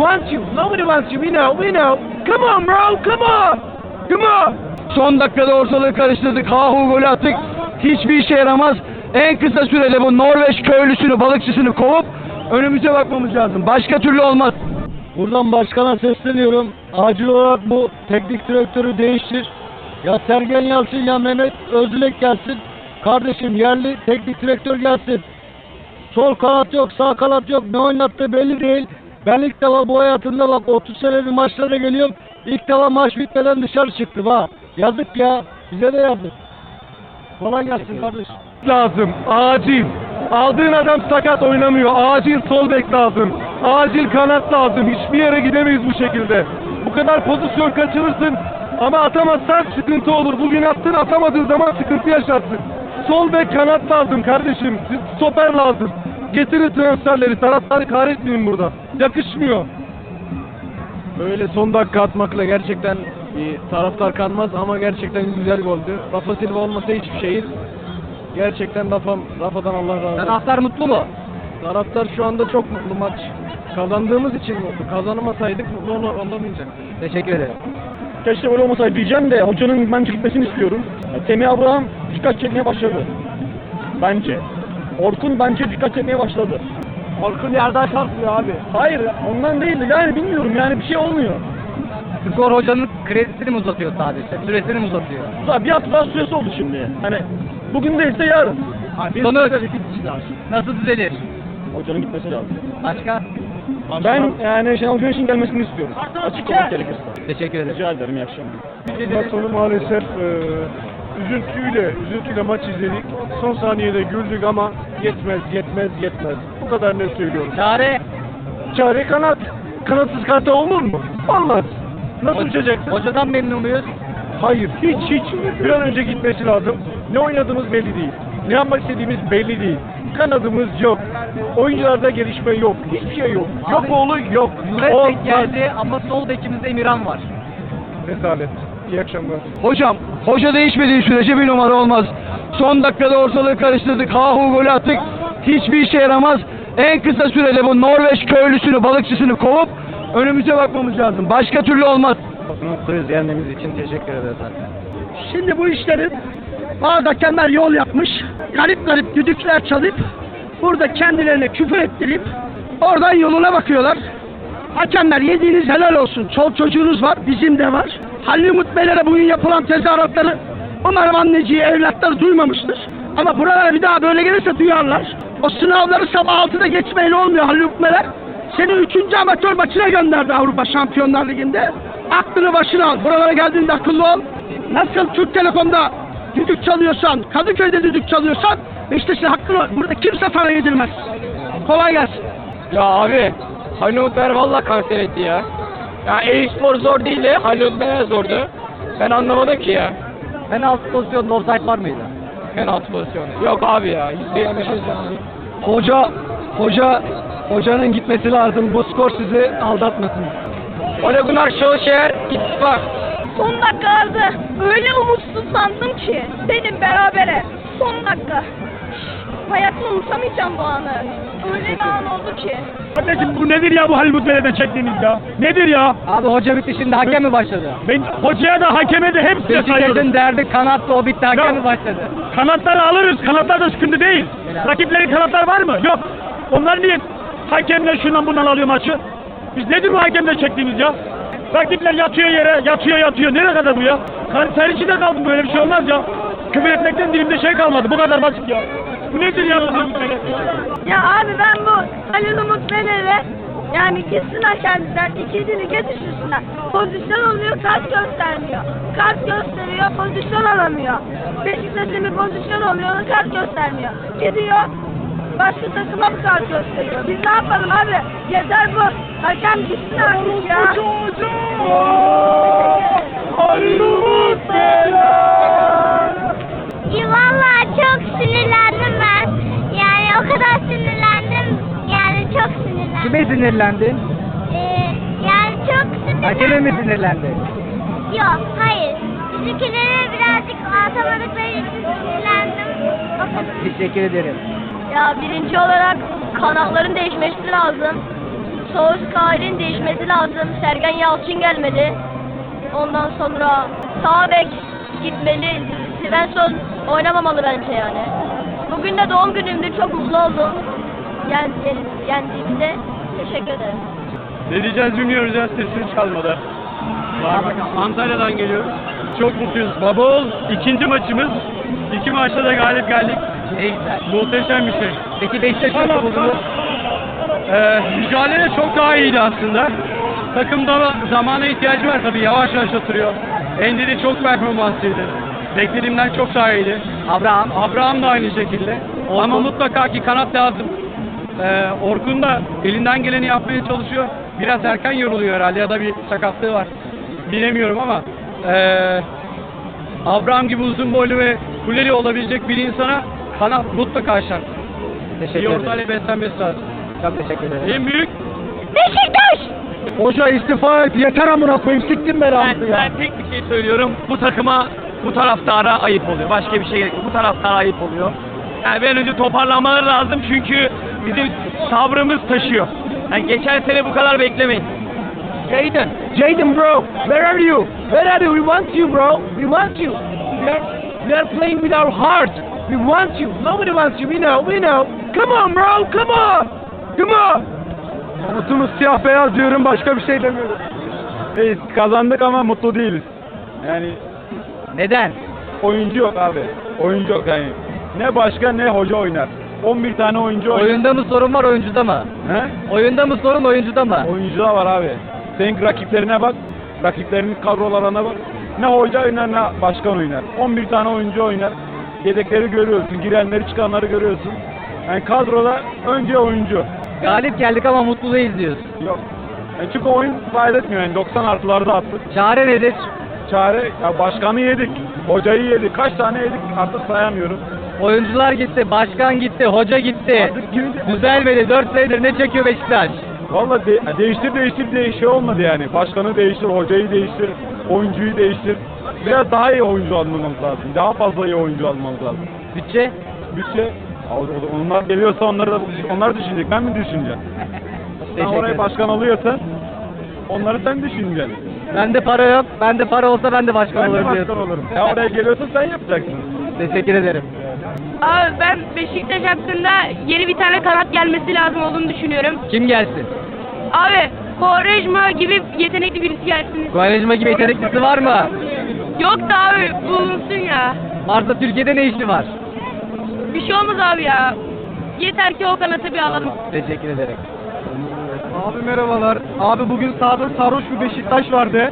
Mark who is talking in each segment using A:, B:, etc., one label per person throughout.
A: wants you. Nobody wants you. We know. We know. Come on bro. Come on. Come on.
B: Son dakikada ortalığı karıştırdık. Hahu golü attık. Hiçbir işe yaramaz. En kısa sürede bu Norveç köylüsünü, balıkçısını kovup önümüze bakmamız lazım. Başka türlü olmaz.
C: Buradan başkana sesleniyorum. Acil olarak bu teknik direktörü değiştir. Ya Sergen Yalçın ya Mehmet Özdilek gelsin. Kardeşim yerli teknik direktör gelsin. Sol kanat yok, sağ kanat yok. Ne oynattığı belli değil. Ben ilk defa bu hayatımda bak 30 senedir maçlara geliyorum. İlk defa maç bitmeden dışarı çıktım ha. Yazık ya. Bize de yazık. Kolay gelsin kardeşim.
A: lazım. Acil. Aldığın adam sakat oynamıyor. Acil sol bek lazım. Acil kanat lazım. Hiçbir yere gidemeyiz bu şekilde. Bu kadar pozisyon kaçırırsın ama atamazsan sıkıntı olur. Bugün attın atamadığın zaman sıkıntı yaşarsın. Sol bek kanat lazım kardeşim. Stoper lazım. Getirin transferleri. Taraftarı kahretmeyin burada. Yakışmıyor.
D: Böyle son dakika atmakla gerçekten e, taraftar kanmaz ama gerçekten güzel goldü. Rafa Silva olmasa hiçbir şeyiz. Gerçekten Rafa, Rafa'dan Allah razı olsun.
B: Taraftar mutlu mu?
D: Taraftar şu anda çok mutlu maç. Kazandığımız için mutlu. Kazanamasaydık mutlu ol- olamayacaktık.
B: Teşekkür ederim.
A: Keşke böyle olmasaydı diyeceğim de hocanın bence gitmesini istiyorum. Semih Abraham dikkat çekmeye başladı. Bence. Orkun bence dikkat çekmeye başladı.
D: Orkun yerden çarpmıyor abi.
A: Hayır ondan değil de yani bilmiyorum yani bir şey olmuyor.
B: Skor hocanın kredisini mi uzatıyor sadece? Süresini mi uzatıyor?
A: Daha bir hafta daha süresi oldu şimdi. Hani bugün değilse yarın.
B: Sonuç nasıl düzelir?
A: Hocanın gitmesi lazım.
B: Başka?
A: Ben yani Şenol Güneş'in gelmesini istiyorum. Açık olmak gerekirse.
B: Teşekkür ederim.
A: Rica ederim iyi akşamlar. sonu maalesef e, üzüntüyle, üzüntüyle maç izledik. Son saniyede güldük ama yetmez, yetmez, yetmez. Bu kadar net söylüyorum.
B: Çare.
A: Çare kanat. Kanatsız karta olur mu? Olmaz. Nasıl uçacaksın?
B: Hocadan memnun muyuz?
A: Hayır, hiç hiç. Bir an önce gitmesi lazım. Ne oynadığımız belli değil. Ne yapmak istediğimiz belli değil. Kanadımız yok. Oyuncularda gelişme yok. Hiçbir şey yok. Yok oğlu yok.
B: Murat
A: Olmaz.
B: Bek geldi ama sol bekimizde Emirhan var.
A: Rezalet. İyi akşamlar.
B: Hocam, hoca değişmediği sürece bir numara olmaz. Son dakikada ortalığı karıştırdık. Hahu golü attık. Hiçbir işe yaramaz. En kısa sürede bu Norveç köylüsünü, balıkçısını kovup önümüze bakmamız lazım. Başka türlü olmaz.
D: Mutluyuz yendiğimiz için teşekkür ederiz.
E: Şimdi bu işlerin bazı hakemler yol yapmış. Garip garip düdükler çalıp burada kendilerine küfür ettirip oradan yoluna bakıyorlar. Hakemler yediğiniz helal olsun. Çol çocuğunuz var, bizim de var. Halil Umut Beylere bugün yapılan tezahüratları umarım anneciği, evlatları duymamıştır. Ama buralara bir daha böyle gelirse duyarlar. O sınavları sabah 6'da geçmeyle olmuyor Halil Umut Beyler. Seni 3. amatör maçına gönderdi Avrupa Şampiyonlar Ligi'nde. Aklını başına al. Buralara geldiğinde akıllı ol. Nasıl Türk Telekom'da düdük çalıyorsan, Kadıköy'de düdük çalıyorsan Beşiktaş'ın hakkını ol. Burada kimse para yedirmez. Kolay gelsin.
D: Ya abi Beyler valla kanser etti ya. Ya e-spor zor değil de Halil Beyler zordu. Ben anlamadım ki ya.
B: Penaltı pozisyonunda offside var mıydı?
D: Penaltı pozisyonu. Yok abi ya. %75
C: Hoca, hoca, hocanın gitmesi lazım. Bu skor sizi aldatmasın.
D: Ole Gunnar Solskjaer gitti bak.
F: Son dakikalarda öyle umutsuz sandım ki dedim berabere. Son dakika. Hayatımda unutamayacağım bu anı. Öyle bir an oldu ki.
A: Kardeşim bu nedir ya bu Halil Mutlu'ya çektiğiniz ya? Nedir ya?
B: Abi hoca bitti şimdi hakem mi başladı?
A: Ben hocaya da hakeme de hepsine sayıyorum.
B: Beşiktaş'ın derdi kanattı o bitti hakem mi başladı?
A: Kanatları alırız. Kanatlar da sıkıntı değil. Rakiplerin kanatlar var mı? Yok. Onlar niye hakemle şundan bundan alıyor maçı? Biz nedir bu hakemle çektiğimiz ya? Rakipler yatıyor yere, yatıyor yatıyor. Nereye kadar bu ya? Kanser içinde kaldım böyle bir şey olmaz ya. Küfür etmekten dilimde şey kalmadı. Bu kadar basit ya. Bu nedir ya?
F: Ya abi ben bu Halil Umut Bener'e yani gitsinler kendiler iki dili geçişsinler. Pozisyon oluyor kart göstermiyor. Kart gösteriyor pozisyon alamıyor. Beşiktaş'ın bir pozisyon oluyor ona kart göstermiyor. Gidiyor başka takıma bir kart gösteriyor. Biz ne yapalım abi? Yeter bu. Hakem gitsin artık ya.
A: Halil Umut
G: Valla çok o kadar sinirlendim. Yani çok sinirlendim.
B: Kime sinirlendin?
G: Ee, yani çok sinirlendim.
B: Hakeme mi sinirlendin?
G: Yok hayır. Bizimkilere birazcık atamadıkları için sinirlendim. Kadar.
B: Teşekkür ederim.
F: Ya birinci olarak kanatların değişmesi lazım.
H: Solskjaer'in değişmesi lazım. Sergen Yalçın gelmeli. Ondan sonra sağ bek gitmeli. Svensson oynamamalı bence yani. Bugün de doğum günümdü. Çok mutlu oldum. Yen, yendiğimde. Teşekkür ederim.
I: Ne diyeceğiz bilmiyoruz ya sesimiz kalmadı. Antalya'dan geliyoruz. Çok mutluyuz. Baba oğul ikinci maçımız. İki maçta da galip geldik. Muhteşem bir şey. Peki Beşiktaş nasıl buldunuz? Ee, mücadele çok daha iyiydi aslında. Takımda zamana ihtiyacı var tabii. Yavaş yavaş oturuyor. Endidi çok performanslıydı. Beklediğimden çok daha iyiydi. Abraham. Abraham da aynı şekilde. Ama mutlaka ki kanat lazım. Ee, Orkun da elinden geleni yapmaya çalışıyor. Biraz erken yoruluyor herhalde ya da bir sakatlığı var. Bilemiyorum ama ee, Abraham gibi uzun boylu ve kuleli olabilecek bir insana kanat mutlaka şart. Teşekkür ederim. ortayla beslenmesi lazım. Çok teşekkür ederim. En büyük
H: Beşiktaş!
J: Hoca istifa et yeter amına koyayım siktin beni
I: ben, ben tek bir şey söylüyorum. Bu takıma bu taraftara ayıp oluyor. Başka bir şey gerek yok. Bu taraftara ayıp oluyor. Yani bir önce toparlanmaları lazım çünkü bizim sabrımız taşıyor. Yani geçen sene bu kadar beklemeyin.
J: Jaden, Jaden bro, where are you? Where are you? We want you bro. We want you. We are, we are playing with our heart. We want you. Nobody wants you. We know. We know. Come on bro. Come on. Come on.
K: Umutumuz siyah beyaz diyorum başka bir şey demiyorum.
L: Biz kazandık ama mutlu değiliz. Yani
I: Neden?
L: oyuncu yok abi. Oyuncu yok yani. Ne başkan ne hoca oynar. 11 tane oyuncu oynar.
I: Oyunda mı sorun var oyuncuda mı?
L: He?
I: Oyunda mı sorun oyuncuda mı?
L: Oyuncu da var abi. Sen rakiplerine bak. Rakiplerinin kadrolarına bak. Ne hoca oynar ne başkan oynar. 11 tane oyuncu oynar. Yedekleri görüyorsun. Girenleri çıkanları görüyorsun. Yani kadroda önce oyuncu.
I: Galip geldik ama mutlu değiliz diyoruz.
L: Yok. Yani çünkü oyun fayda etmiyor yani 90 artılarda attık.
I: Çare nedir?
L: Çare ya başkanı yedik. Hocayı yedik. Kaç tane yedik artık sayamıyorum.
I: Oyuncular gitti, başkan gitti, hoca gitti. Düzelmedi. 4 senedir ne çekiyor Beşiktaş?
L: Valla de- değiştir değiştir diye şey olmadı yani. Başkanı değiştir, hocayı değiştir, oyuncuyu değiştir. Biraz daha iyi oyuncu almamız lazım. Daha fazla iyi oyuncu almamız lazım.
I: Bütçe?
L: Bütçe onlar geliyorsa onları da onlar düşünecek. Ben mi düşüneceğim? Sen oraya başkan alıyorsan onları sen düşüneceksin.
I: Bende para yok. Bende para olsa ben de başkan
L: Ben de
I: olurum
L: başkan
I: diyorsun.
L: olurum. Ya oraya geliyorsan sen yapacaksın.
I: Teşekkür ederim.
H: Abi ben Beşiktaş hakkında yeni bir tane kanat gelmesi lazım olduğunu düşünüyorum.
I: Kim gelsin?
H: Abi Quaresma gibi yetenekli birisi gelsin.
I: Quaresma gibi yeteneklisi var mı?
H: Yok da abi bulunsun ya.
I: Varsa Türkiye'de ne işi var?
H: Bir şey olmaz abi ya. Yeter ki o kanatı bir alalım.
I: Teşekkür ederim.
K: Abi merhabalar. Abi bugün sahada sarhoş bir Beşiktaş vardı.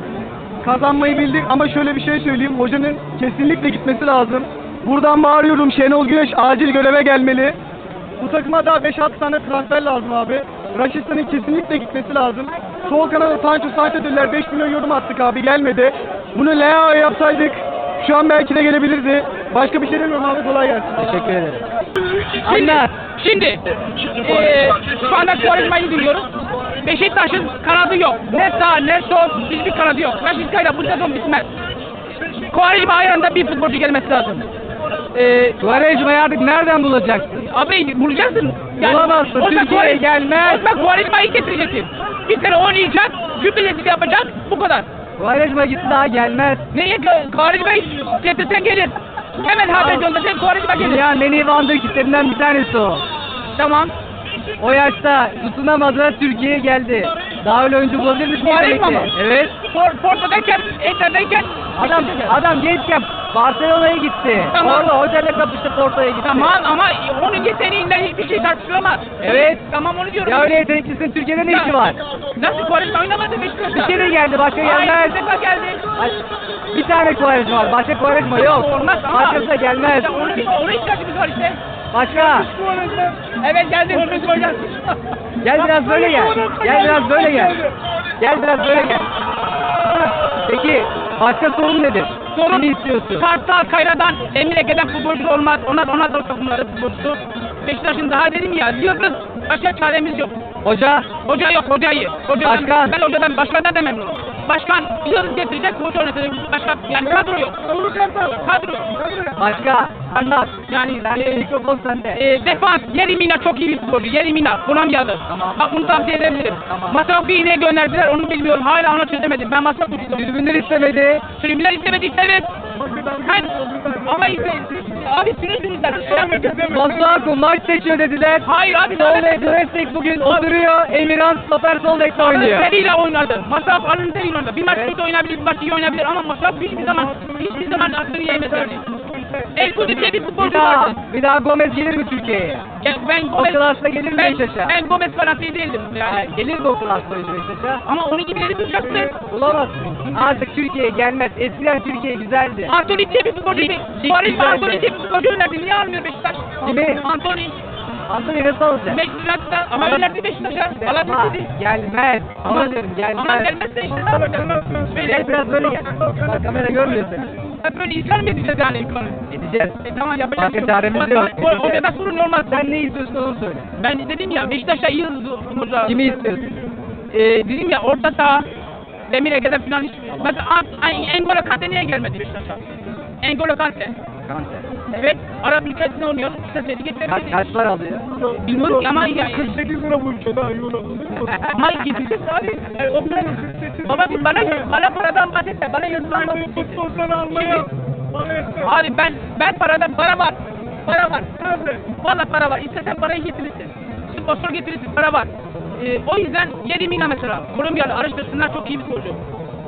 K: Kazanmayı bildik ama şöyle bir şey söyleyeyim. Hocanın kesinlikle gitmesi lazım. Buradan bağırıyorum Şenol Güneş acil göreve gelmeli. Bu takıma daha 5-6 tane transfer lazım abi. Raşit'in kesinlikle gitmesi lazım. Sol kanada Sancho Sancho dediler 5 milyon yorum attık abi gelmedi. Bunu Leao'ya yapsaydık şu an belki de gelebilirdi. Başka bir şey demiyorum abi kolay gelsin.
I: Teşekkür ederim.
M: Şimdi,
I: Anlat.
M: şimdi eee şu anda Quaresma'yı dinliyoruz. Beşiktaş'ın kanadı yok. Ne sağ ne sol hiçbir kanadı yok. Raşit Kayra bu sezon bitmez. Quaresma ayağında bir futbolcu gelmesi lazım.
I: Ee, Quaresma'yı artık nereden bulacaksın?
M: Abi bulacaksın.
I: Bulamazsın,
M: o zaman
I: Türkiye'ye gelmez.
M: O zaman Quaresma'yı getireceksin. Bir sene oynayacak, jübilesi yapacak, bu kadar.
I: Quaresma gitti daha gelmez.
M: Neye Quaresma'yı getirsen gelir. Hemen haber göndersen Quaresma gelir.
I: Dünyanın en iyi wonderkidlerinden bir tanesi o.
M: Tamam.
I: O yaşta tutunamadı Türkiye'ye geldi. Daha öyle oyuncu bulabilir misin?
M: Quaresma mı?
I: Evet.
M: For, Porto'dayken, Inter'dayken
I: Adam adam gençken Barcelona'ya gitti.
M: Tamam.
I: Orada hocayla kapıştı Porto'ya gitti.
M: Tamam ama onun yeteneğinden hiçbir şey tartışılamaz.
I: Evet.
M: Tamam onu diyorum.
I: Ya öyle yeteneklisin Türkiye'de ne işi var?
M: Nasıl Quaresma oynamadı Beşiktaş'ta?
I: Bir kere geldi başka
M: Hayır,
I: gelmez.
M: bir defa geldi.
I: Ay, Bir tane Quaresma var. Başka Quaresma yok.
M: Olmaz ama.
I: Başkası da gelmez.
M: İşte Onun, onun ihtiyacımız var işte.
I: Başka.
M: Evet geldi.
I: Gel biraz böyle gel. Gel biraz böyle gel. Gel biraz böyle gel. Peki başka sorun nedir?
M: Sorun
I: Ne istiyorsun?
M: Kartal Kayra'dan Emre gelen futbolcu olmaz. Onlar ona da takımları futbolcusu. Beşiktaş'ın daha dedim ya. Yıldız. Başka çaremiz yok.
I: Hoca
M: Hoca yok hocayı. Hoca
I: Başkan.
M: Ben hocadan başkandan da memnunum. Başkan yıldız getirecek hoca oynatacak. Başkan yani kadro yok. Kadro yok.
I: başka anlat.
M: Yani e,
I: mikrofon sende.
M: e, defans Yeri Mina çok iyi bir futbolcu. Yeri Mina Kolombiyalı.
I: Tamam.
M: Bak bunu tavsiye edebilirim.
I: Tamam.
M: Masraf bir iğneye gönderdiler onu bilmiyorum. Hala onu çözemedim. Ben masraf istiyorum.
I: Tribünler istemedi.
M: Tribünler istemedi evet. Ama abi tribünler.
I: Masuaku maç seçiyor dediler.
M: Hayır abi.
I: Sol Restik bugün oturuyor. Emirhan stoper sol bekte oynuyor.
M: Seriyle oynadı. Masraf alın seriyle oynadı. Bir maç kötü oynayabilir, bir maç iyi oynayabilir ama Masraf hiçbir zaman hiçbir zaman aklını yemez örneğin. El Kudüs'e bir
I: Bir
M: futbolcu
I: daha,
M: vardı.
I: bir daha Gomez gelir mi Türkiye'ye?
M: Ya Ben
I: O
M: Gomez,
I: klasla gelir mi Beşiktaş'a?
M: ben Gomez fanatiği değildim. Yani.
I: Gelir mi o klasla Beşiktaş'a?
M: Ama onun gibileri bulacaktı.
I: Bulamazsın. Artık Türkiye'ye gelmez. Eskiden Türkiye güzeldi.
M: Antony diye bir futbolcu. Paris. Antony diye bir futbolcu önerdi. Niye almıyor Beşiktaş?
I: Kimi?
M: Antony.
I: Antony nasıl alacak?
M: Beşiktaş'ta ama önerdi Beşiktaş'a. Alabilir dedi.
I: gelmez.
M: Ama,
I: diyorum gelmez.
M: ama gelmezse işte ne yapacağız?
I: Gel biraz böyle gel. Kamera görmüyor seni.
M: Hep böyle ithal mi edeceğiz yani ilk konu?
I: Edeceğiz.
M: E tamam yapacağız.
I: Başka çaremiz yok.
M: O- Orada sorun olmaz.
I: Sen ne istiyorsun onu söyle.
M: Ben dedim ya Beşiktaş'a iyi hızlı
I: Kimi istiyorsun?
M: Ee, dedim ya orta saha Demir Ege'de falan hiç... Mesela An- An- N'Golo Kante niye gelmedi Beşiktaş'a? N'Golo Kante.
I: Kante.
M: Evet, Arap ülkesinde oynuyor. İsteseydi
I: Kaç,
M: getirebilirdi.
I: kaçlar alıyor?
M: Bilmiyorum ama yani...
K: 48 lira bu ülkede ay euro.
M: Ama getirecek abi. Yani o kadar- Baba bir bana, bana paradan bahsetme. Bana yazılan
K: Futboldan almaya.
M: Abi ben ben paradan para var. Para var. Valla para var. İstesen parayı getirirsin. Sponsor getirirsin. Para var. Ee, o yüzden Yeri Mina mesela. Kolombiyalı araştırsınlar çok iyi bir sporcu.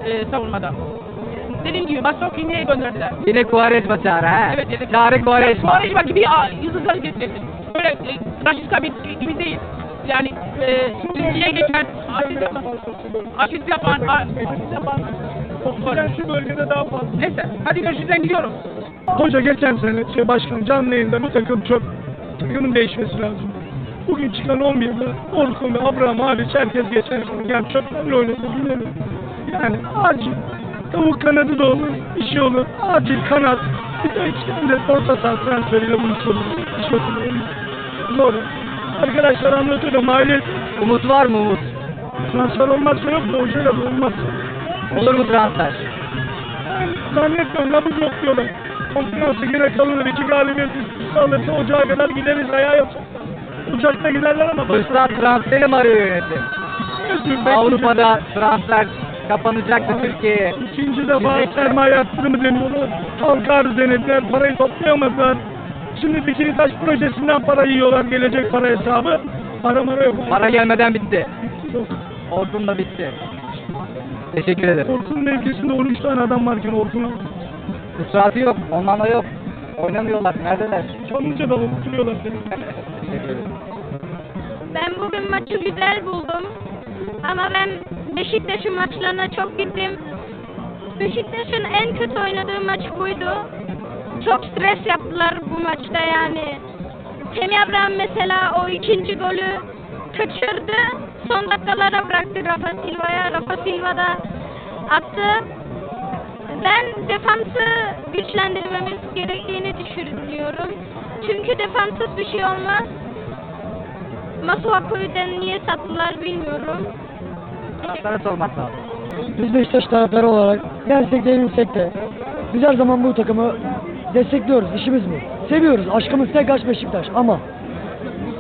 M: Ee, savunmada. Dediğim gibi Masroki'yi niye gönderdiler?
I: Yine Quaresma çağrı ha?
M: Evet yedek.
I: Çağrı Quaresma.
M: Quaresma gibi yıldızlar getirirsin. Böyle e, Kabir gibi değil. Yani e, ikinciye geçen, asist yapan, asist yapan, a- asist yapan.
K: Şu bölgede daha fazla.
M: Neyse hadi görüşürüz ben gidiyorum.
K: Hoca geçen sene şey başkan canlı yayında bu takım çöp. Takımın değişmesi lazım. Bugün çıkan 11'de Orkun ve Abraham hariç herkes geçen sene yani çöplerle oynadı bilmiyorum. Yani acil tavuk kanadı da olur, bir şey olur. Acil kanat. Bir de iki tane de orta saha transferiyle bu iş olur. İş olur. Zor. Arkadaşlar anlatıyorum maliyet
I: Umut var mı Umut?
K: transfer olmazsa yok da hocayla da olmaz.
I: Olur mu transfer?
K: Zannetmiyorum la bu yok diyorlar. Konferansı yine kalınır. iki galibiyet alırsa ocağa kadar gideriz ayağa yapacak. Uçakta giderler ama
I: Fırsat transferi mi arıyor yönetim? Avrupa'da transfer kapanacaktı Türkiye'ye.
K: İkinci defa sermaye arttırımı deniyorlar. Halka arz denediler. Parayı toplayamadılar. Şimdi Dikili Taş projesinden para yiyorlar. Gelecek para hesabı. Para mara yok.
I: Para gelmeden bitti.
K: Yok.
I: Orkun da bitti. Teşekkür ederim.
K: Orkun mevkisinde 13 tane adam varken Orkun'a
I: Fırsatı yok. Onlarla yok. Oynamıyorlar. Neredeler?
K: çalınca da unutuyorlar seni.
I: Teşekkür ederim.
N: Ben bugün maçı güzel buldum. Ama ben Beşiktaş'ın maçlarına çok gittim. Beşiktaş'ın en kötü oynadığı maç buydu. Çok stres yaptılar bu maçta yani. Semih Abraham mesela o ikinci golü kaçırdı. Son dakikalara bıraktı Rafa Silva'ya. Rafa Silva da attı. Ben defansı güçlendirmemiz gerektiğini düşünüyorum. Çünkü defanssız bir şey olmaz. Masuaku'yu niye sattılar bilmiyorum.
I: Sana sormak lazım.
O: Biz Beşiktaş taraftarı olarak gelsek de yenilsek de biz her zaman bu takımı destekliyoruz. İşimiz bu. Seviyoruz. Aşkımız tek aşk Beşiktaş ama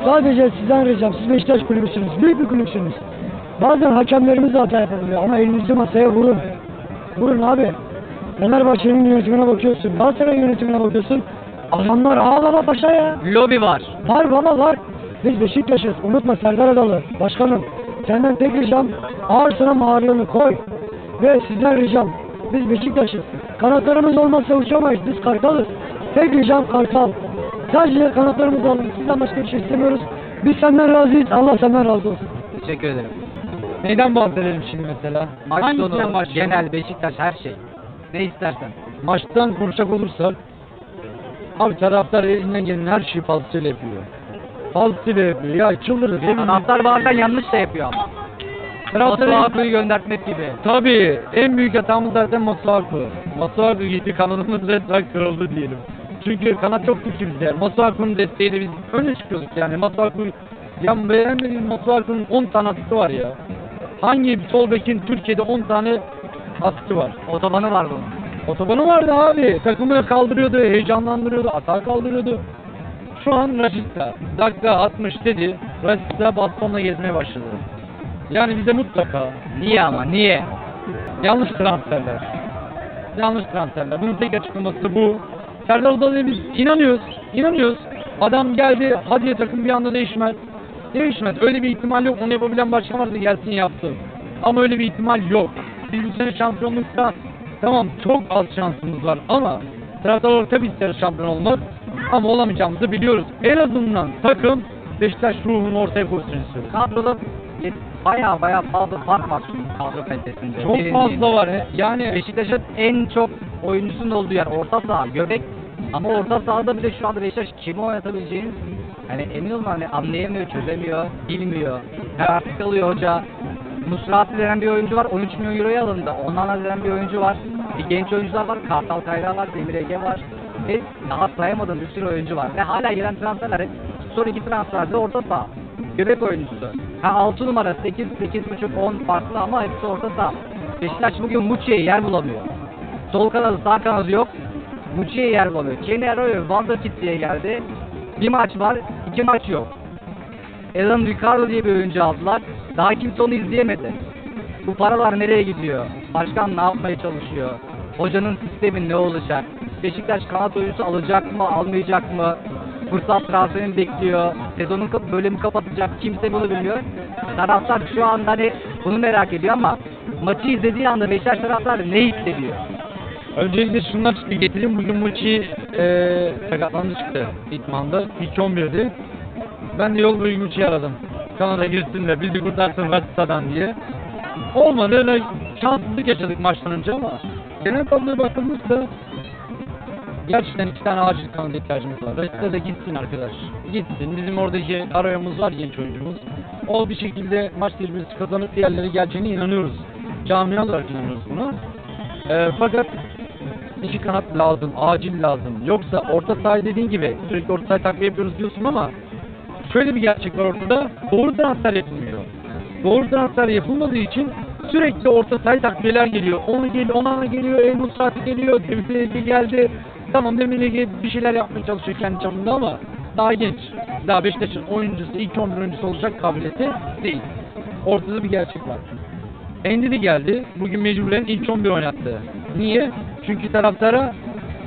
O: sadece sizden ricam siz Beşiktaş kulübüsünüz. Büyük bir kulüpsünüz. Bazen hakemlerimiz de hata yapabiliyor ama elinizi masaya vurun. Vurun abi. Fenerbahçe'nin yönetimine bakıyorsun. Galatasaray'ın yönetimine bakıyorsun. Adamlar ağlama paşa ya.
I: Lobi var.
O: Var baba var. Biz Beşiktaş'ız. Unutma Serdar Adalı. Başkanım. Senden tek ricam ağırsına mağarlığını koy. Ve sizden ricam. Biz Beşiktaş'ız. Kanatlarımız olmazsa uçamayız. Biz kartalız. Tek ricam kartal. Sadece kanatlarımız alın. Sizden başka bir şey istemiyoruz. Biz senden razıyız. Allah senden razı olsun.
I: Teşekkür ederim.
O: Neyden bahsedelim şimdi mesela?
I: Maç sonu,
O: başlayalım?
I: genel Beşiktaş her şey. Ne istersen.
O: Maçtan konuşacak olursak abi taraftar elinden gelen her şeyi fazlasıyla yapıyor. Fazlasıyla yapıyor. Ya çıldırır. yemin
I: Anahtar bazen yanlış da yapıyor ama.
O: Taraftarı-
I: Masuaku'yu göndertmek gibi.
O: Tabii en büyük hatamız zaten Masuaku. Masuaku gitti kanalımız resmen kırıldı diyelim. Çünkü kanat çok güçlü bizde. Masuaku'nun desteğiyle biz öne çıkıyorduk yani. Masuaku
P: Ya beğenmediğim Masuaku'nun 10 tane asisti var ya. Hangi sol bekin Türkiye'de 10 tane asisti var?
I: Otobanı var bunun.
P: Otobanı vardı abi. Takımı kaldırıyordu, heyecanlandırıyordu, atağa kaldırıyordu. Şu an Rashica. Dakika 60 dedi. Rashica bastonla gezmeye başladı. Yani bize mutlaka.
I: Niye ama niye?
P: Yanlış transferler. Yanlış transferler. Bunun tek açıklaması bu. Serdar Adalı'ya biz inanıyoruz. İnanıyoruz. Adam geldi. Hadi takım bir anda değişmez. Değişmez. Öyle bir ihtimal yok. Onu yapabilen başkan vardı gelsin yaptı. Ama öyle bir ihtimal yok. Biz bu sene şampiyonlukta tamam çok az şansımız var ama olarak tabii isteriz şampiyon olmak ama olamayacağımızı biliyoruz. En azından takım Beşiktaş ruhunu ortaya koysun istiyoruz.
I: Kadroda baya baya fazla fark var kadro kalitesinde.
P: Çok fazla var. he. Yani
I: Beşiktaş'ın en çok oyuncusunun olduğu yer orta saha, göbek. Ama orta sahada bile şu anda Beşiktaş kimi oynatabileceğini hani emin olun hani anlayamıyor, çözemiyor, bilmiyor. Kararsız kalıyor hoca. Musrati denen bir oyuncu var, 13 milyon euroya alındı. Ondan denen bir oyuncu var. Bir genç oyuncular var, Kartal Kayra var, Demir Ege var. Ve daha sayamadığım bir sürü oyuncu var. Ve hala gelen transferler hep son iki transferde orta saha. Göbek oyuncusu. Ha 6 numara, 8, 8.5, 10 farklı ama hepsi orta saha. Beşiktaş bugün Muçi'ye yer bulamıyor. Sol kanadı, sağ kanadı yok. Muçi'ye yer bulamıyor. Kenny Arroyo, Wonderkid diye geldi. Bir maç var, iki maç yok. Alan Ricardo diye bir oyuncu aldılar. Daha kimse onu izleyemedi. Bu paralar nereye gidiyor? Başkan ne yapmaya çalışıyor? Hocanın sistemi ne olacak? Beşiktaş kanat oyuncusu alacak mı, almayacak mı? Fırsat transferini bekliyor. Sezonun bölümü kapatacak. Kimse bunu bilmiyor. Taraftar şu anda hani bunu merak ediyor ama maçı izlediği anda Beşiktaş taraftarı ne hissediyor?
P: Öncelikle şunlar çıktı getireyim. Bugün Muçi eee sakatlandı çıktı İtman'da. Hiç 11'di. Ben de yol boyu Muçi'yi aradım. Kanada girsin de bizi kurtarsın Ratsa'dan diye. Olmadı öyle şanssızlık yaşadık maçtan önce ama genel tabloya bakıldığımızda gerçekten iki tane acil kanada ihtiyacımız var. Rats'a da gitsin arkadaş. Gitsin. Bizim oradaki arayamız var genç oyuncumuz. O bir şekilde maç tecrübesi kazanıp diğerleri geleceğine inanıyoruz. Camia olarak inanıyoruz buna. Ee, fakat iki kanat lazım, acil lazım. Yoksa orta saha dediğin gibi sürekli orta saha takviye yapıyoruz diyorsun ama şöyle bir gerçek var ortada. Doğru transfer yapılmıyor. Doğru transfer yapılmadığı için sürekli orta saha takviyeler geliyor. Onu geliyor, ona geliyor, El Musrati geliyor, Ege geldi. Tamam Demir Ege bir şeyler yapmaya çalışıyor kendi çapında ama daha genç. Daha Beşiktaş'ın oyuncusu, ilk 11 oyuncusu olacak kabiliyeti değil. Ortada bir gerçek var. Endidi geldi. Bugün mecburen ilk 11 oynattı. Niye? Çünkü taraftara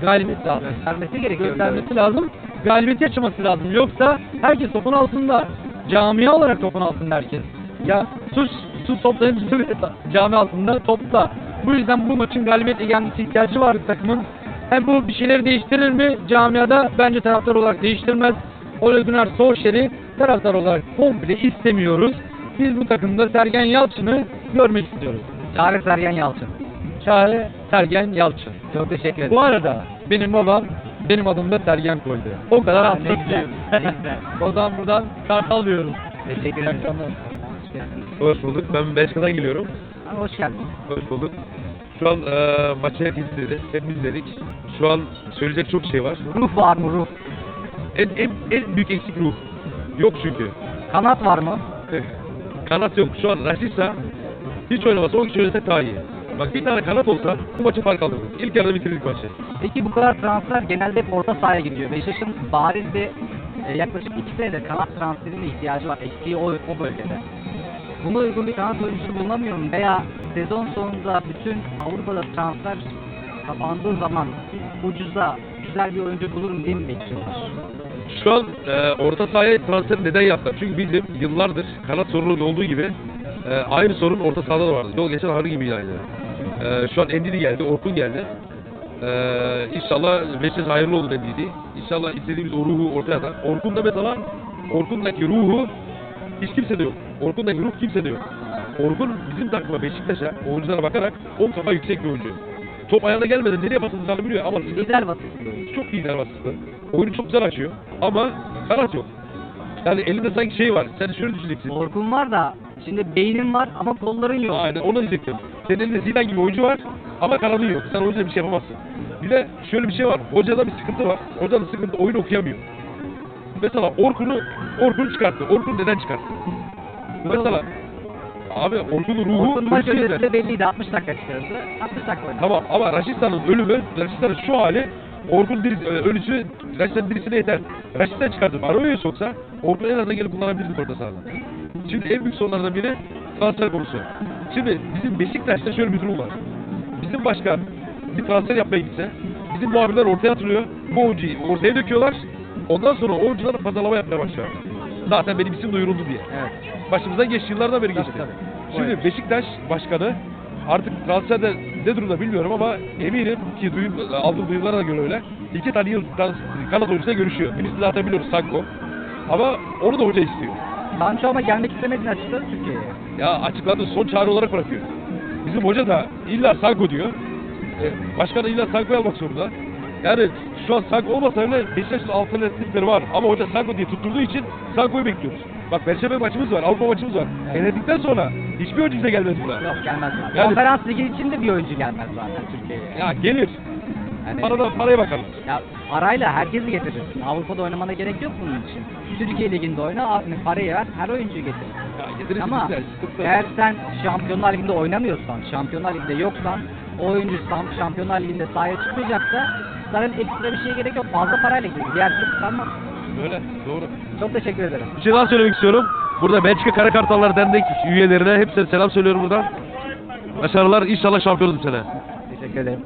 P: galibiyet lazım.
I: Göstermesi gerekiyor.
P: Göstermesi lazım. Galibiyeti yaşaması lazım. Yoksa herkes topun altında. Camia olarak topun altında herkes. Ya sus, sus toplayın bizi cami altında topla. Bu yüzden bu maçın galibiyetle gelmesi ihtiyacı var takımın. Hem bu bir şeyleri değiştirir mi camiada? Bence taraftar olarak değiştirmez. Ole Gunnar Solskjaer'i taraftar olarak komple istemiyoruz. Biz bu takımda Sergen Yalçın'ı görmek istiyoruz.
I: Çağrı Sergen Yalçın.
P: Çare Sergen Yalçın.
I: Çok teşekkür ederim.
P: Bu arada benim babam benim adımda Sergen koydu. O kadar
I: güzel.
P: O zaman buradan kartal diyorum.
I: Teşekkür ederim.
Q: Hoş bulduk. Ben Belçika'dan geliyorum.
I: Hoş geldin.
Q: Hoş bulduk. Şu an e, maçı hep izledik. Hep izledik. Şu an söyleyecek çok şey var.
I: Ruh var mı ruh?
Q: En, en, en büyük eksik ruh. Yok çünkü.
I: Kanat var mı?
Q: Kanat yok. Şu an Rashica hiç oynamasa 10 kişi oynasa daha iyi. Bak bir tane kanat olsa bu maçı fark alırdık. İlk yarıda bitirdik maçı.
I: Peki bu kadar transfer genelde hep orta sahaya gidiyor. Beşiktaş'ın bariz bir e, yaklaşık iki senedir kanat transferine ihtiyacı var. Eksiği o, o bölgede. Buna uygun bir kanat oyuncusu bulunamıyorum veya sezon sonunda bütün Avrupa'da transfer kapandığı zaman ucuza güzel bir oyuncu bulurum diye mi bekliyorlar?
Q: Şu an e, orta sahaya transfer neden yaptılar? Çünkü bizim yıllardır kanat sorunu olduğu gibi e, aynı sorun orta sahada da vardı. Yol geçen harı gibiydi aynı. E, şu an Endidi geldi, Orkun geldi. E, inşallah Beşiktaş hayırlı olur Endidi. İnşallah istediğimiz o ruhu ortaya atar. Orkun da mesela Orkun'daki ruhu hiç kimsede yok. Orkun'daki ruh kimsede yok. Orkun bizim takıma Beşiktaş'a oyunculara bakarak 10 kafa yüksek bir oyuncu. Top ayağına gelmeden nereye basılacağını biliyor ama
I: Lider oyuncu.
Q: çok iyi vasıflı. Oyunu çok güzel açıyor ama kanat yok. Yani elinde sanki şey var. Sen şöyle düşüneceksin.
I: Orkun var da şimdi beynin var ama kolların yok.
Q: Aynen onu diyecektim. Senin elinde Zidane gibi oyuncu var ama kanadı yok. Sen oyuncuda bir şey yapamazsın. Bir de şöyle bir şey var. Hocada bir sıkıntı var. Hocanın sıkıntı oyunu okuyamıyor. Mesela Orkun'u Orkun çıkarttı. Orkun neden çıkarttı? Mesela abi Orkun'un ruhu
I: Orkun maç
Q: Türkiye'de.
I: öncesi belliydi 60 dakika çıkardı. 60 dakika oynadı.
Q: Tamam ama Raşita'nın ölümü, Raşita'nın şu hali Orkun diri, e, ölüsü Raşita'nın dirisine yeter. Raşit'a çıkartıp Aroya'ya soksa Orkun en azından gelip kullanabilirdik orta sahada. Şimdi en büyük sorunlardan biri transfer konusu. Şimdi bizim Beşiktaş'ta şöyle bir durum var. Bizim başkan bir transfer yapmaya gitse bizim muhabirler ortaya atılıyor. Bu oyuncuyu ortaya döküyorlar. Ondan sonra oyuncular pazarlama yapmaya başlıyor. Zaten benim isim duyuruldu diye.
I: Evet.
Q: Başımızdan geçti yıllardan beri geçti.
I: tabii.
Q: Şimdi Beşiktaş başkanı artık transferde ne durumda bilmiyorum ama eminim ki duyum, aldığım duyumlara göre öyle. İki tane yıl kanat oyuncusuyla görüşüyor. Birisi zaten biliyoruz Sanko. Ama onu da hoca istiyor.
I: Sancho ama gelmek istemediğini açıkladı Türkiye'ye.
Q: Ya açıkladı son çağrı olarak bırakıyor. Bizim hoca da illa Sanko diyor. E, başkan da illa Sanko'yu almak zorunda. Yani şu an Sanko olmasa bile Beşiktaş'ın alternatifleri var. Ama hoca Sanko diye tutturduğu için Sanko'yu bekliyoruz. Bak Perşembe maçımız var, Avrupa maçımız var. Elendikten sonra hiçbir oyuncu bize gelmez buna.
I: Yok gelmez.
Q: Yani-
I: Konferans ligi için de bir oyuncu gelmez zaten Türkiye'ye.
Q: Ya gelir.
I: Yani,
Q: Parada, paraya bakalım.
I: ya parayla herkesi getirirsin. Avrupa'da oynamana gerek yok bunun için. Türkiye liginde oyna, hani parayı ver, her oyuncuyu getir.
Q: Ya getirirsin
I: Ama
Q: güzel,
I: eğer sen Şampiyonlar Ligi'nde oynamıyorsan, Şampiyonlar Ligi'nde yoksan, o oyuncu şam- Şampiyonlar Ligi'nde sahaya çıkmayacaksa, sana ekstra bir şeye gerek yok. Fazla parayla gidiyor. Diğer türlü kalmaz.
Q: Öyle, doğru.
I: Çok teşekkür ederim.
Q: Bir şey daha söylemek istiyorum. Burada Belçika Kara Kartallar Dernek üyelerine hepsine selam söylüyorum buradan. Başarılar. İnşallah şampiyon olur bu sene.
I: Teşekkür ederim.